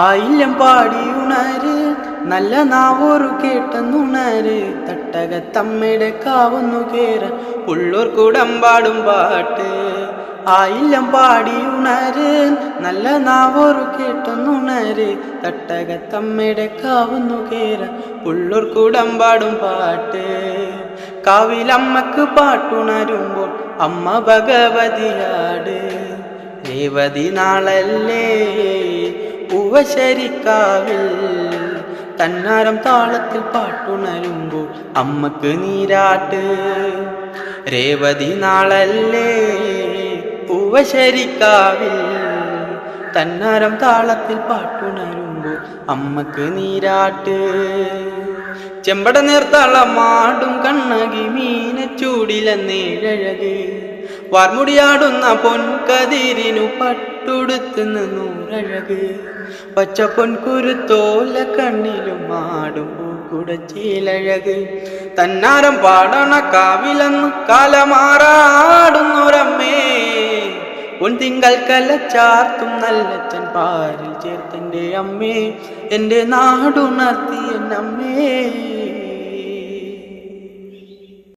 ആയില്യം പാടി ഉണര് നല്ല നാവോറു കേട്ടെന്നുണര് തട്ടകത്തമ്മയുടെ കാവുന്നു കേറ ഉള്ളൂർ കുടമ്പാടും പാട്ട്. ആയില്യം പാടി ഉണര് നല്ല നാവോറു കേട്ടെന്നുണര് തട്ടകത്തമ്മയുടെ കാവുന്നു കേറ ഉള്ളൂർ കുടമ്പാടും പാട്ട്. കാവിലമ്മക്ക് പാട്ടുണരുമ്പോൾ അമ്മ ഭഗവതിയാട് രേവതി നാളല്ലേ ഉവശരിക്കാവിൽ തന്നാരം താളത്തിൽ പാട്ടുണരുമ്പോൾ അമ്മയ്ക്ക് നീരാട്ട്. രേവതി നാളല്ലേ ഉവശരിക്കാവിൽ തന്നാരം താളത്തിൽ പാട്ടുണരുമ്പോൾ അമ്മയ്ക്ക് നീരാട്ട്. ചെമ്പട നേർത്താളമാടും കണ്ണകി മീനച്ചൂടിലെന്നേഴഴക്. വാർമുടിയാടുന്ന പൊൻകതിരിനു പട്ടുടുത്ത് നൂറഴക്. പച്ച പൊൻകുരുത്തോല കണ്ണിലും ആടും പൂക്കുടച്ചീലഴക്. തന്നാരം പാടണ കാവിലെന്ന് കാലമാറാടുന്നൊരമ്മേ. പൊൻതിങ്കൾ കലച്ചാർത്തും നല്ലച്ചൻ പാരിൽ ചേർത്തെന്റെ അമ്മേ. എന്റെ നാടുണർത്തി എന്നമ്മേ